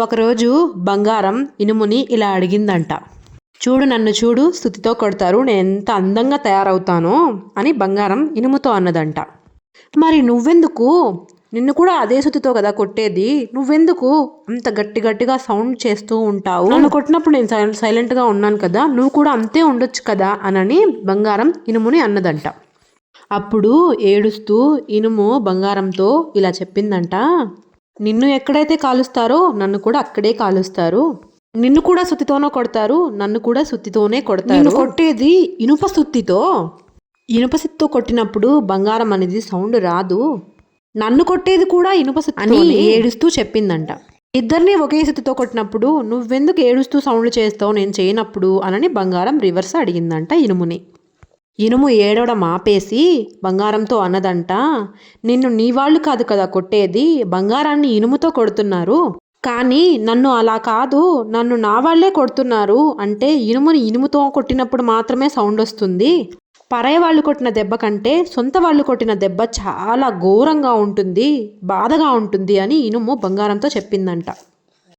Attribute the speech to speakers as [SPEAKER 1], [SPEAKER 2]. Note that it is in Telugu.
[SPEAKER 1] ఒకరోజు బంగారం ఇనుముని ఇలా అడిగిందంట. చూడు నన్ను చూడు స్థుతితో కొడతారు నేను ఎంత అందంగా తయారవుతానో అని బంగారం ఇనుముతో అన్నదంట. మరి నువ్వెందుకు? నిన్ను కూడా అదే శుతితో కదా కొట్టేది? నువ్వెందుకు అంత గట్టి గట్టిగా సౌండ్ చేస్తూ ఉంటావు? నన్ను కొట్టినప్పుడు నేను సైలెంట్ సైలెంట్గా ఉన్నాను కదా నువ్వు కూడా అంతే ఉండొచ్చు కదా అనని బంగారం ఇనుముని అన్నదంట. అప్పుడు ఏడుస్తూ ఇనుము బంగారంతో ఇలా చెప్పిందంట. నిన్ను ఎక్కడైతే కాలుస్తారో నన్ను కూడా అక్కడే కాలుస్తారు. నిన్ను కూడా సుత్తితోనో కొడతారు నన్ను కూడా సుత్తితోనే కొడతారు. నిన్ను కొట్టేది ఇనుప సుత్తితో. ఇనుప సుత్తితో కొట్టినప్పుడు బంగారం అనేది సౌండ్ రాదు. నన్ను కొట్టేది కూడా ఇనుప సుత్తి అని ఏడుస్తూ చెప్పిందంట. ఇద్దరిని ఒకే సుత్తితో కొట్టినప్పుడు నువ్వెందుకు ఏడుస్తూ సౌండ్ చేస్తావు నేను చేయనప్పుడు అనని బంగారం రివర్స్ అడిగిందంట ఇనుముని. ఇనుము ఏడవడం ఆపేసి బంగారంతో అన్నదంట నిన్ను నీ వాళ్ళు కాదు కదా కొట్టేది బంగారాన్ని ఇనుముతో కొడుతున్నారు. కానీ నన్ను అలా కాదు నన్ను నా వాళ్ళే కొడుతున్నారు అంటే ఇనుముని ఇనుముతో కొట్టినప్పుడు మాత్రమే సౌండ్ వస్తుంది. పరాయి వాళ్ళు కొట్టిన దెబ్బ కంటే సొంత వాళ్ళు కొట్టిన దెబ్బ చాలా ఘోరంగా ఉంటుంది బాధగా ఉంటుంది అని ఇనుము బంగారంతో చెప్పిందంట.